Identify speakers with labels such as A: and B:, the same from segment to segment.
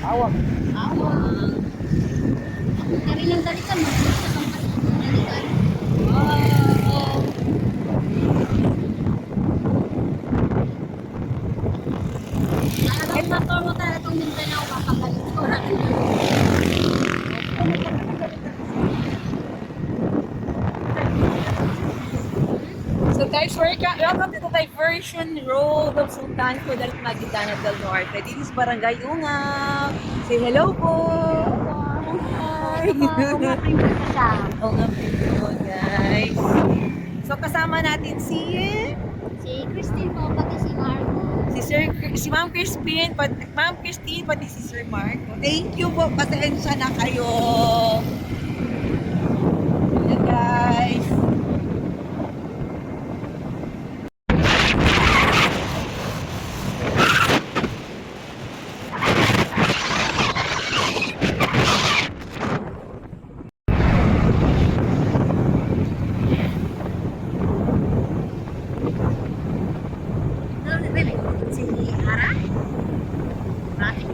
A: Awang.
B: Awang. Dari ng dalikan, mo.
C: So welcome to the Diversion Road of Sultan Kudarat Magdana del Norte. This is Barangay Ungap. Say hello po. Hi. Din po guys. So kasama natin si
B: Si Christine po, pati si Marco.
C: si Sir si Ma'am Crispin, pati Ma'am Christine, pati si Sir Marco. Thank you po. Pasensya na kayo. Ayan guys.
B: Si Ara? Bakit?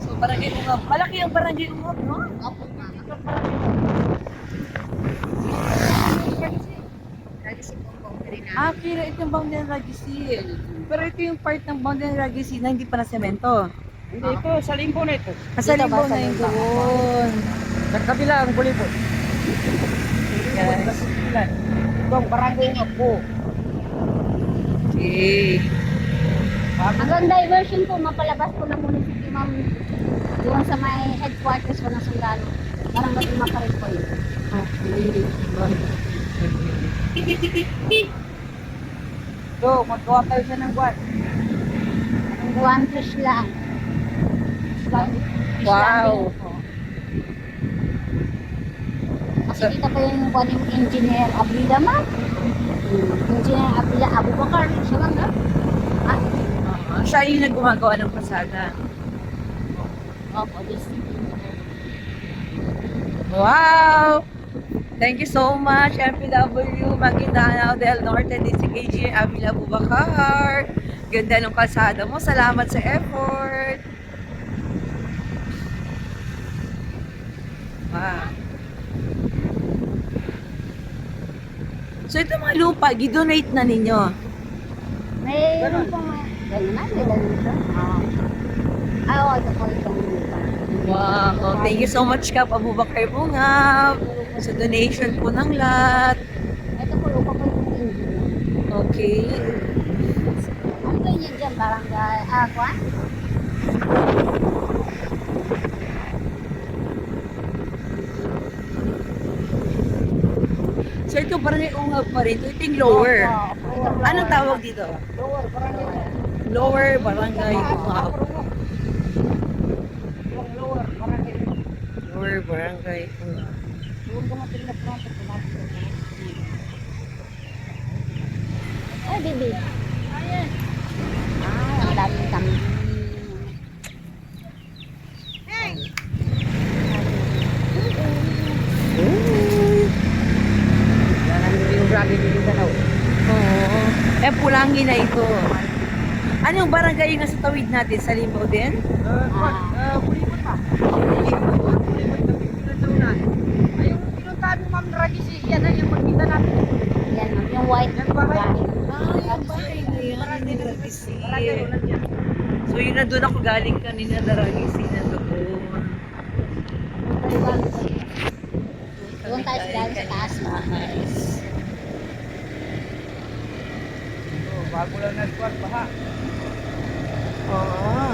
C: So Barangay Ungap. Malaki ang Barangay Ungap, no?
B: Opo, si na.
C: Ah, kira ito yung Boundary Ragisil. Pero ito yung part ng Boundary Ragisil na hindi pa na semento.
A: Hindi, ito, sa limbo na ito.
C: Libo
B: sa
C: na yung
B: libo?
C: doon.
A: Sa kabila ang bulibo.
C: Guys.
A: Ito ang barangay nga po.
C: Okay.
B: Hanggang diversion po, mapalabas po ng munisipyo, ma'am. Doon sa may headquarters po ng sundalo. Parang may makarin po yun.
A: Ito, maggawa tayo siya ng buwan.
B: One fish lang.
C: Wow.
B: Kasi dito pa yung kuha ng engineer Abila, ma'am. Engineer Abila Abubakar. Siya lang, no? Ah,
C: Ah, siya yung naggumagawa ng pasada.
B: This.
C: Wow! Thank you so much, MPW, Maguindanao del Norte, DCKG, Avila Bubakar. Ganda ng kalsada mo. Salamat sa effort. Wow. So ito mga lupa, gidonate na ninyo.
B: May ano po, may ganun na, may ganun. Ah, Ah, oo, ito po ito.
C: Wow. Thank you so much, Kap Abubakar Bungab, sa donation po ng lot.
B: Ito po, lupa po yung engineer.
C: Okay.
B: Ano ba yun dyan? Barangay, ah, kwan?
C: So ito parang yung ungab pa rin. Ito yung lower. Anong tawag dito?
A: Lower, barangay nga.
C: Lower barangay ungab.
A: Yung lower, barangay nga.
C: Lower barangay ungab.
A: Doon ka natin na front, pumasok ka na.
B: Ay, bibi. Ayan. Ah, ang daming
A: sa.
C: Oo. Eh, pulangi na ito. Anong barangay yung nasa tawid natin? Sa Limbo din?
A: Uh, kwan, uh, bulibo pa. Bulibo na pinagtaunan. Ay, yung pinuntahan mo, Ma'am Ang yung magkita natin.
B: Yan, ma'am, yung white.
A: Yan bahay.
C: Ah, yung bahay na yan.
A: Barangay ulan yan.
C: So yun na doon ako galing kanina daragisi na doon.
B: Doon tayo sa galing sa taas, ma'am.
A: Oh, bago lang nagkwan, baha.
C: Oo.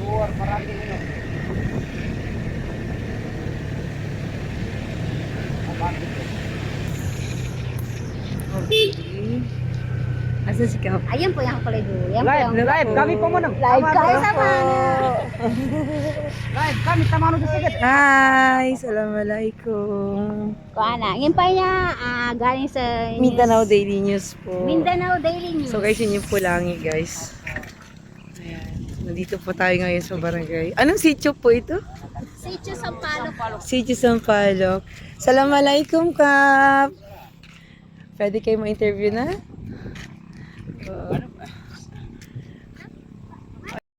A: Lower, barangay nga. Ah, bakit?
C: Okay. Asa si Kap?
B: Ayun po yung kulay blue. Yan po
A: Live,
B: yung
A: live, kami po muna.
B: Live sama na.
A: Live, kami, tama na sa sigat.
C: Hi! Assalamualaikum.
B: Kuha na. Yung pa niya, ah, galing sa
C: Mindanao Daily News po.
B: Mindanao Daily News.
C: So guys, yun yung pulangi guys. Ayan. Nandito po tayo ngayon sa barangay. Anong sityo po ito?
B: Sitio Sampalo.
C: Sitio Sampaloc. Assalamualaikum, Kap. Pwede kayo ma-interview na?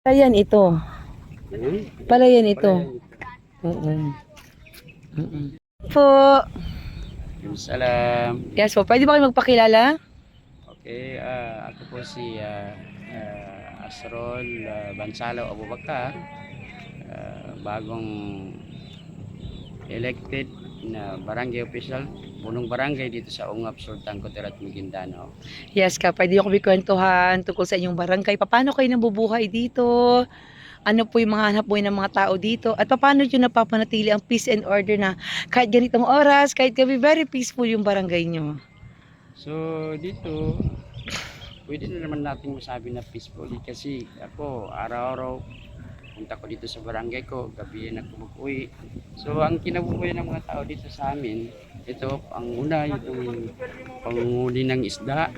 C: Palayan ito. Palayan ito. Oo. Mm-mm. Po.
D: Salam.
C: Yes po. Pwede ba kayo magpakilala?
D: Okay, ah, ako po si ah, ah, Asrol uh, Bansalo Abubakar. Ah, bagong elected na barangay official, punong barangay dito sa Ungap, Sultan Kudarat, Maguindanao.
C: Yes ka. Pwede ko kwentuhan tungkol sa inyong barangay. Paano kayo nabubuhay dito? Ano po yung mga hanap buhay ng mga tao dito? At paano nyo napapanatili ang peace and order na kahit ganitong oras, kahit gabi, very peaceful yung barangay nyo?
D: So dito, pwede na naman natin masabi na peacefully kasi ako araw-araw punta ko dito sa barangay ko, gabi na ako mag-uwi. So ang kinabubuhay ng mga tao dito sa amin, ito ang una yung pangunguli ng isda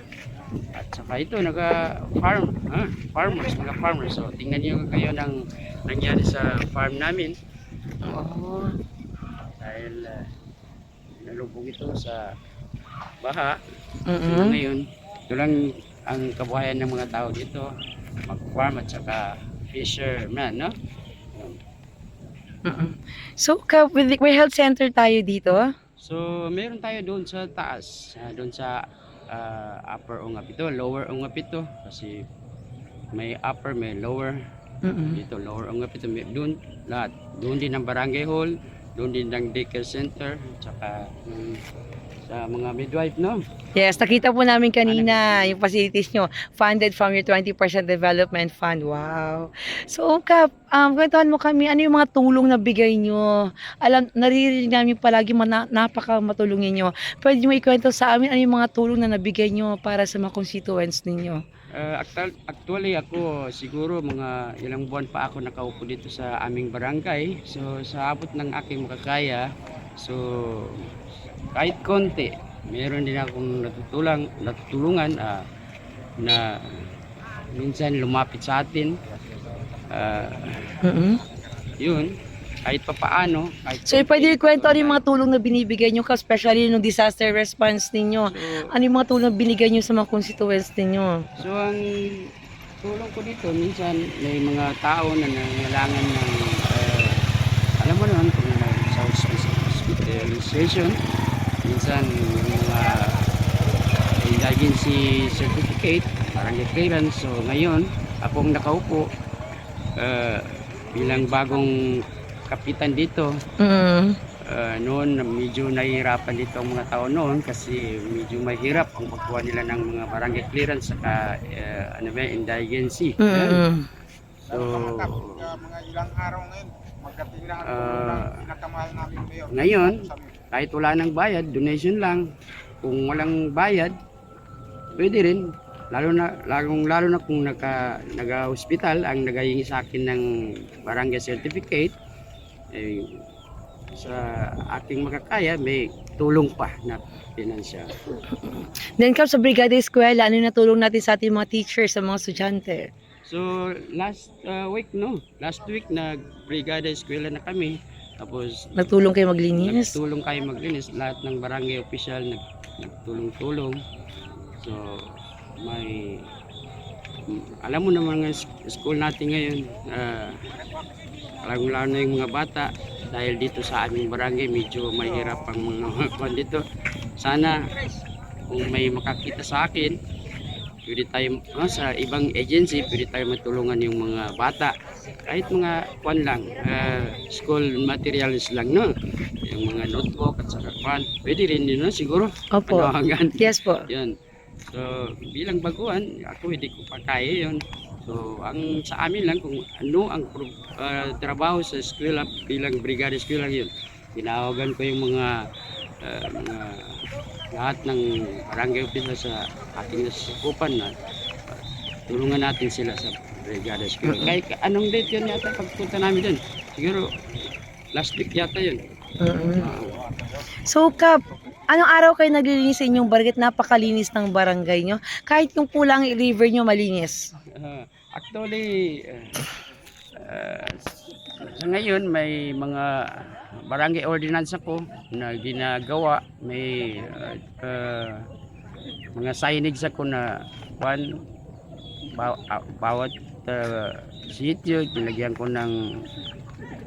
D: at saka ito naga-farm, ha? farmers, mga farmers. So tingnan niyo kayo ng nangyari sa farm namin
C: Oh.
D: dahil uh, nalubog ito sa baha. So,
C: Mm-mm.
D: ngayon, ito lang ang kabuhayan ng mga tao dito. Mag-farm at saka fisherman, no?
C: Mm-mm. So, ka, with, may health center tayo dito.
D: So, meron tayo doon sa taas, ah, doon sa ah, upper ungap ito, lower ungap ito kasi may upper, may lower
C: Mm-mm.
D: dito, lower ungap ito, may, doon lahat. Doon din ang barangay hall, doon din ang daycare center, tsaka yung sa mga midwife, no?
C: Yes, nakita po namin kanina yung facilities nyo. Funded from your 20% development fund. Wow. So, Kap, um, kwentuhan mo kami, ano yung mga tulong na bigay nyo? Alam, naririnig namin palagi mana, napaka matulungin nyo. Pwede mo ikwento sa amin ano yung mga tulong na nabigay nyo para sa mga constituents ninyo?
D: Uh, actual- actually ako siguro mga ilang buwan pa ako nakaupo dito sa aming barangay. So sa abot ng aking makakaya, so kahit konti, meron din akong natutulang, natutulungan ah, na minsan lumapit sa atin. Ah,
C: mm
D: yun, kahit pa paano. Kahit
C: So, pwede ikwento ano yung mga tulong na binibigay nyo, ka, especially nung disaster response ninyo.
D: So,
C: Ano yung mga tulong na binigay nyo sa mga constituents ninyo?
D: So ang tulong ko dito, minsan may mga tao na nangailangan ng, eh, alam mo naman kung may sa hospi- hospitalization, minsan yung mga emergency certificate, barangay clearance. So ngayon, akong nakaupo eh, bilang bagong kapitan dito,
C: Mm.
D: Uh, noon medyo nahihirapan dito ang mga tao noon kasi medyo mahirap ang pagkuha nila ng mga barangay clearance saka uh, ano ba indigency.
C: Mm.
D: So
E: mga ilang araw ngayon, magdating lang ang ng pinakamahal namin
D: ngayon, kahit wala nang bayad, donation lang. Kung walang bayad, pwede rin. Lalo na lalong lalo na kung naka naga-hospital ang nagahingi sa akin ng barangay certificate eh, sa aking makakaya may tulong pa na pinansyal.
C: Then, Kap, sa Brigada Eskwela, ano natulong natin sa ating mga teachers, sa mga estudyante?
D: So last uh, week no, last week nag brigada eskwela na kami. Tapos
C: Natulong kayo maglinis?
D: nagtulong kayo maglinis lahat ng barangay official nag nagtulong-tulong. So may alam mo naman ng school natin ngayon uh, lalo na yung mga bata dahil dito sa aming barangay medyo mahirap ang mga kwan dito. Sana kung may makakita sa akin pwede tayo ah, sa ibang agency pwede tayo matulungan yung mga bata. Kahit mga kwan lang ah, school materials lang no? Yung mga notebook at saka kwan. Pwede rin yun no? Siguro?
C: Opo.
D: Panawagan.
C: Yes po.
D: yun. So bilang baguhan ako hindi ko pa kaya yun. So ang sa amin lang kung ano ang ah, trabaho sa eskwela bilang brigada eskwela yun. Tinawagan ko yung mga ah, mga lahat ng barangay official sa ating nasusukupan na ah, tulungan natin sila sa brigada eskwela kahit anong date yun yata pagpunta namin dun siguro last week yata yun
C: Mm-mm.
D: Ah,
C: So, Kap, anong araw kayo naglilinis sa inyong barangay napakalinis ng barangay nyo? Kahit yung pulang river nyo malinis.
D: Ah, actually, uh, uh, sa ngayon may mga barangay ordinance ako na ginagawa may uh, uh, mga signage ako na kwan baw, ah, bawat uh, sitio nilagyan ko ng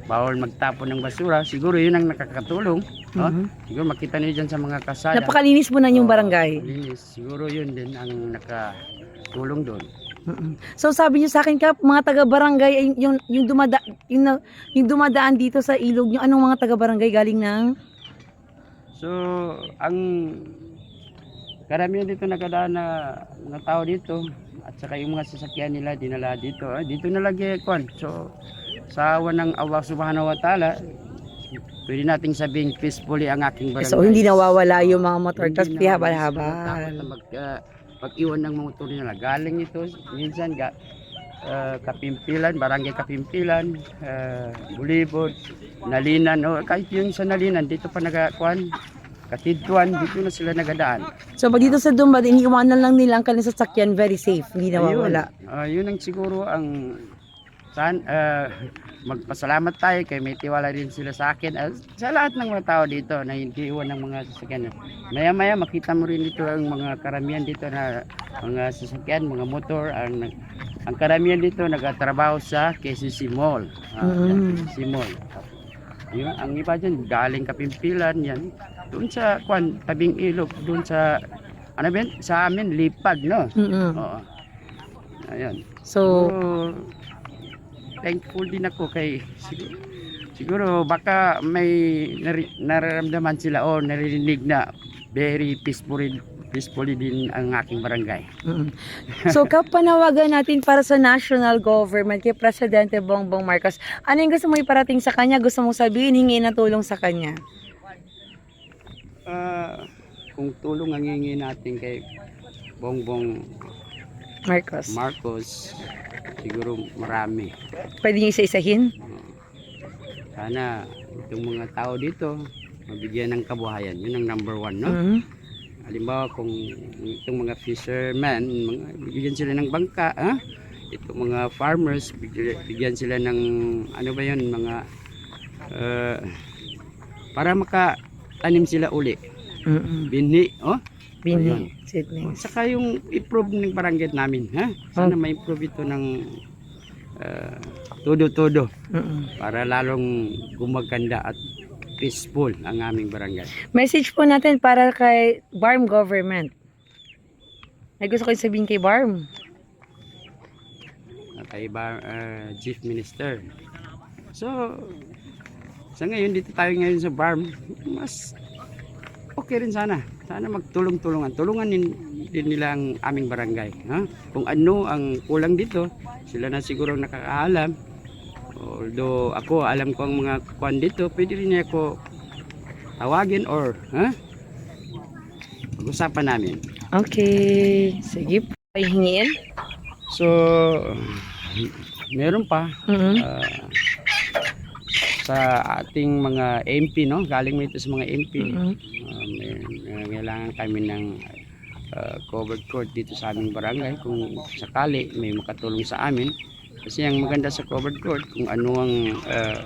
D: bawal magtapon ng basura siguro yun ang nakakatulong no?
C: Mhm.
D: siguro makita niyo dyan sa mga kasada
C: Napakalinis mo na yung barangay.
D: linis. siguro yun din ang nakatulong doon
C: Mm-mm. So sabi niyo sa akin ka mga taga-barangay ay yung yung dumada yung, na- yung dumadaan dito sa ilog niyo anong mga taga-barangay galing ng
D: So, ang karamihan dito nakadaan na, na tao dito at saka yung mga sasakyan nila dinala dito. Ah, dito nalagay kon. So, sa awa ng Allah Subhanahu wa Ta'ala, pwede nating sabihin peacefully ang aking barangay.
C: So hindi nawawala yung mga motor tapos
D: na-
C: pihabal-habal.
D: Takot na mag, pag-iwan ng motor nila. Galing ito, minsan ga, ah, Kapimpilan, Barangay Kapimpilan, uh, Bulibod, Nalinan, o kahit yun sa Nalinan, dito pa nagakuan, Katidtuan, dito na sila nagadaan.
C: So pag dito sa Dumba, iniiwanan lang nila ang kanilang sasakyan very safe, hindi nawawala.
D: Ayun, ah, yun ang siguro ang saan ah, magpasalamat tayo kay may tiwala din sila sa akin at sa lahat ng mga tao dito na hindi iwan ng mga sasakyan. Maya maya makita mo rin dito ang mga karamihan dito na mga sasakyan, mga motor ang ang karamihan dito nagtatrabaho sa KCC Mall. Ah,
C: Mm.
D: yan, KCC Mall. Yun, ang iba dyan, galing kapimpilan yan. Doon sa kwan, tabing ilog, doon sa ano ba? Sa amin, lipag, no?
C: Mm-mm.
D: Oo. Ayun.
C: So,
D: So, thankful din ako kay siguro, siguro baka may nararamdaman sila o naririnig na very peacefully peacefully din ang aking barangay.
C: mm. so kapanawagan natin para sa national government kay Presidente Bongbong Marcos. Ano yung gusto mo iparating sa kanya? Gusto mong sabihin, hingi na tulong sa kanya?
D: Ah, kung tulong ang hihingi natin kay Bongbong
C: Marcos.
D: Marcos, siguro marami.
C: Pwede niyo isa-isahin?
D: Sana itong mga tao dito mabigyan ng kabuhayan. Yun ang number one, no?
C: Mm.
D: Halimbawa kung itong mga fishermen, mga, bigyan sila ng bangka, ha? Itong mga farmers, bigyan, sila ng ano ba 'yun, mga uh, para makatanim sila uli.
C: Mm-mm.
D: Binhi, oh.
C: Bini. Sydney.
D: Saka yung improve ng barangay namin, ha? Sana ma-improve ito ng uh, todo-todo
C: Mm-mm.
D: para lalong gumaganda at peaceful ang aming barangay.
C: Message po natin para kay Barm Government. May gusto ko sabihin kay Barm.
D: kay ba, uh, Chief Minister. So, sa ngayon, dito tayo ngayon sa BARM, mas okay rin sana. Sana magtulong-tulungan. Tulungan din, din nila ang aming barangay. Ha? Kung ano ang kulang dito, sila na siguro nakakaalam. Although ako, alam ko ang mga kwan dito, pwede rin niya ako tawagin or ha? pag-usapan namin.
C: Okay. Sige po. Ay hingin.
D: So, meron pa
C: Mm-hmm.
D: Ah, sa ating mga MP no galing mo ito sa mga MP
C: Mm-hmm.
D: Ah, nangangailangan kami ng ah, covered court dito sa aming barangay kung sakali may makatulong sa amin kasi ang maganda sa covered court kung ano ang ah,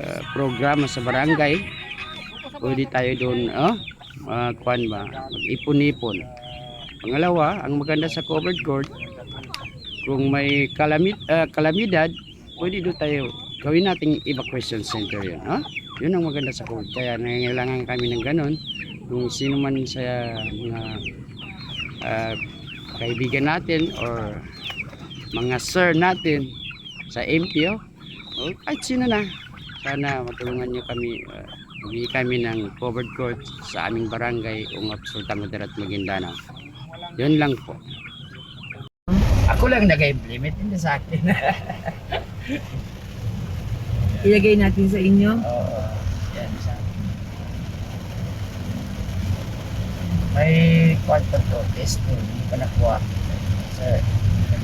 D: ah, programa sa barangay pwede tayo doon oh, uh, kwan ba mag-ipon-ipon pangalawa ang maganda sa covered court kung may kalamid, ah, kalamidad, pwede doon tayo gawin nating evacuation center yun. Ha? Yun ang maganda sa court. Kaya nangangailangan kami ng ganun. Kung sino man sa mga ah, kaibigan natin or mga sir natin sa MPO, o kahit sino na, sana matulungan nyo kami, uh, kami ng covered court sa aming barangay, Ungap, Sultan Kudarat, Maguindanao. Yun lang po. Ako lang nag-implement, hindi sa akin.
C: Ilagay natin sa inyo.
D: Oo. Yan, sa May kwarto to, test to, hindi pa nakuha. Sir.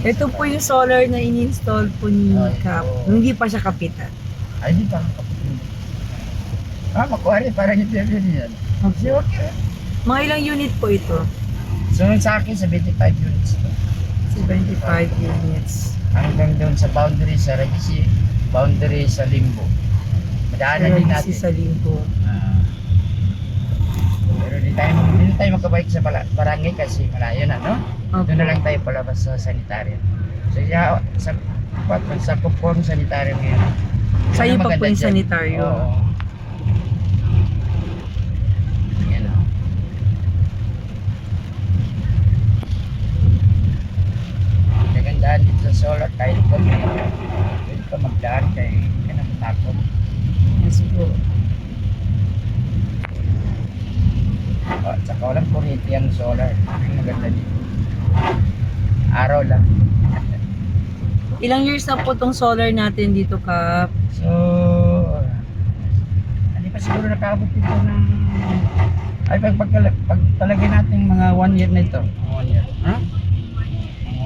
C: Ito po yung solar na in-install po ni
D: Ay,
C: Cap.
D: oo.
C: Hindi pa siya kapitan.
D: Ay, di pa ako kapitin. Ah, makuha rin, parang yung pwede yan. Okay, okay.
C: Mga ilang unit po ito?
D: Sunod sa akin, 75 units to.
C: 75 units.
D: Hanggang doon sa boundary sa Regisi, boundary sa Limbo. daanan din natin.
C: Si Salim po.
D: Ah. Pero di tayo, di tayo magkabalik sa bala- barangay kasi malayo na, no? Doon na lang tayo palabas sa sanitaryo. So, ya, sa, pat, sa kupon sanitaryo ngayon.
C: Sa iyo pa po yung sanitaryo.
D: Oo. Yan o. Kagandahan dito sa solar kahit kung pwede ka magdaan kay ka na matakot.
C: Yes po.
D: Oh, at saka walang kuryente ang solar. Ang maganda dito. Araw lang.
C: Ilang years na po tong solar natin dito, Kap?
D: So, hindi pa siguro nakabot dito ng ay pag, pag, pag talagay natin mga one year na ito. One year. Mga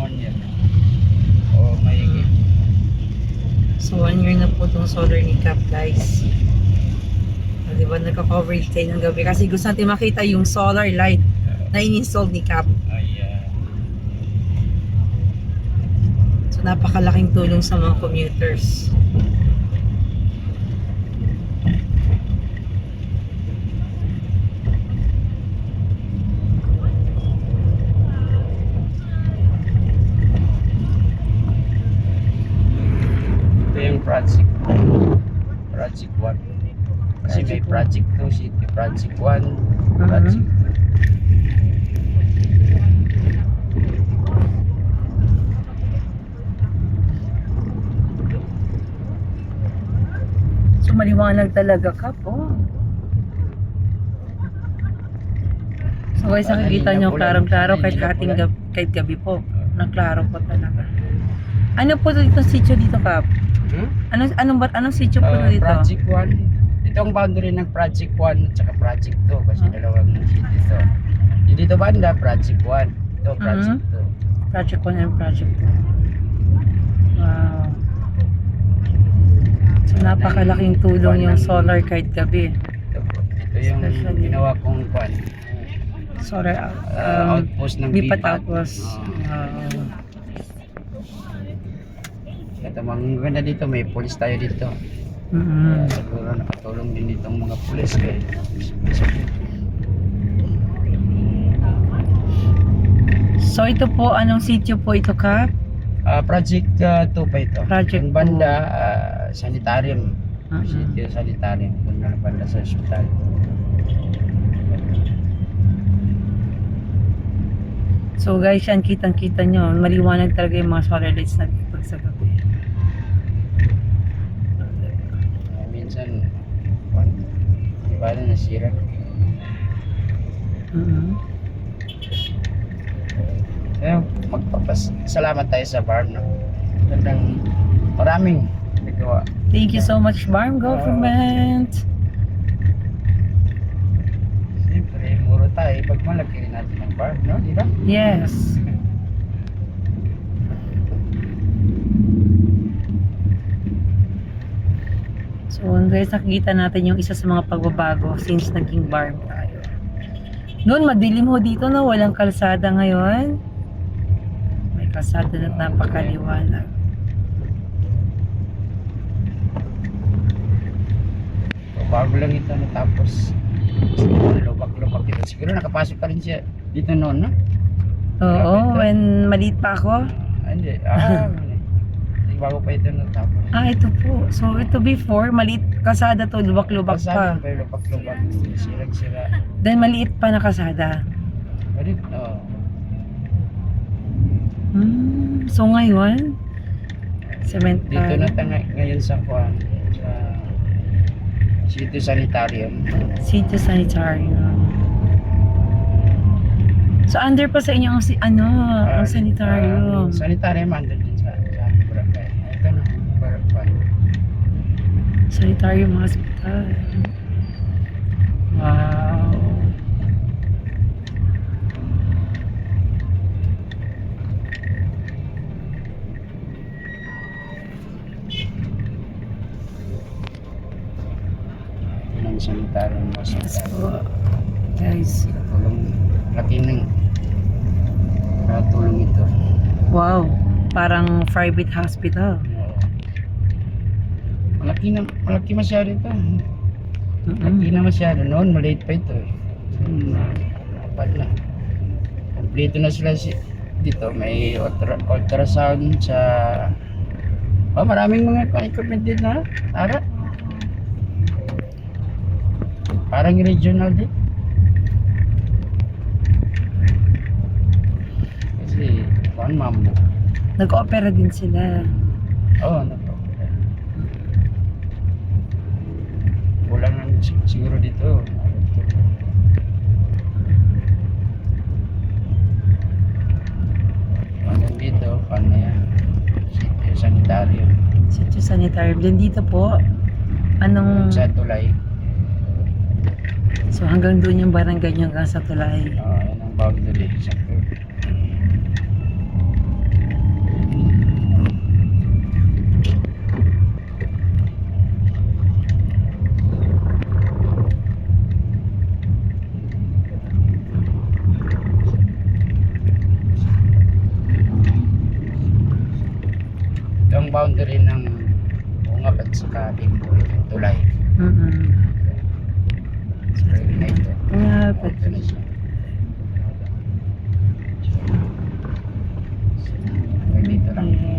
D: one year. O may
C: So, one year na po tong solar ni Cap, guys. Di ba, nagka-coverage tayo ng gabi. Kasi gusto natin makita yung solar light na in-install ni Cap. So, napakalaking tulong sa mga commuters.
D: project. Project 1. May project 2, city project 1, project 2.
C: So, maliwanag talaga, Cap, oh. So, guys, nakikita nyo, klarong-klaro kahit ating gabi, kahit gabi po. Naklaro po talaga. Ano po dito sitio dito, Cap?
D: Hmm?
C: Anong, anong, ba- anong sitio po
D: Uh,
C: dito?
D: project 1. Ito ang boundary ng project 1 at saka project 2 kasi
C: Ah.
D: dalawang city ito. Yung dito banda, project 1. Ito, project
C: Project 1 and Project 2. Wow. So, napakalaking tulong yung solar kahit gabi.
D: 2. Ito, po. ito yung
C: Especially-
D: ginawa kong kwan.
C: Solar,
D: Uh,
C: um,
D: outpost ng
C: lipat
D: BPAT.
C: outpost. Wow.
D: Ito, maganda dito, may police tayo dito. Kaya siguro nakatulong din ditong mga police kay
C: So, ito po, anong sitio po ito, Kap?
D: Ah, project 2 pa ito.
C: Project
D: Yung banda, ah, sanitarium.
C: Mhm.
D: Sitio sanitarium. Kung ano banda sa hospital.
C: So, guys, yan, kitang-kita nyo. Maliwanag talaga yung mga solar lights natin pag sa gabi.
D: Ah, minsan, kwan, na nasira?
C: mm
D: Kaya magpapas salamat tayo sa bar, no? Gandang maraming nagawa.
C: Thank you so much, Barm Government.
D: Siyempre, muro tayo. Pag malaki natin ang bar, no? Di ba?
C: Yes. So, guys, nakikita natin yung isa sa mga pagbabago since naging barm tayo. Noon, madilim ho dito na walang kalsada ngayon. May kalsada na napakaliwanag.
D: Bago lang ito natapos. Lubak-lubak ito. Siguro nakapasok ka rin siya dito noon, no?
C: Oo, when maliit pa ako.
D: Ah, hindi. Ah. Bago pa ito natapos.
C: Ah, ito po. So, ito before, maliit kalsada to, lubak-lubak pa.
D: Sabi pa lubak-lubak. Sirag-sira.
C: Then, maliit pa na kalsada.
D: Balik, oh.
C: Hmm, so ngayon, cement
D: Dito na tayo ngayon sa kuan sa City Sanitarium.
C: City Sanitarium. So under pa sa inyo ang si, ano, ang
D: Ah,
C: sanitarium.
D: ah, sanitarium andun din sa, sa barangay. Ito na, barangay.
C: Sanitarium hospital. Wow.
D: Yun ang sanitarium
C: Yes
D: hospital.
C: po. Guys,
D: Tulong, laki ng tulong ito.
C: wow. Parang private hospital.
D: Malaki na, malaki masyado ito. Malaki na masyado. Noon, maliit pa ito eh. Hmm, kapal na. Kompleto na sila si dito. May ultra, ultrasound sa... Oh, maraming mga equipment din na. Ara. Parang regional din. Kasi, kuan ma'am mo.
C: Nag-opera din sila.
D: Oo, oh, nako. Kulang lang sig- siguro dito. Hanggang dito, paano yan? Sitio sanitaryo.
C: Sitio Sanitary. Then dito po, anong...
D: Sa tulay.
C: So hanggang doon yung barangay niyo hanggang sa tulay.
D: Oo, yan ang boundary. Sa Ito boundary ng bungap at saka bimbo yung tulay.
C: Mm -hmm. So, ready na ito. Ah, siya. Dito lang. Yeah.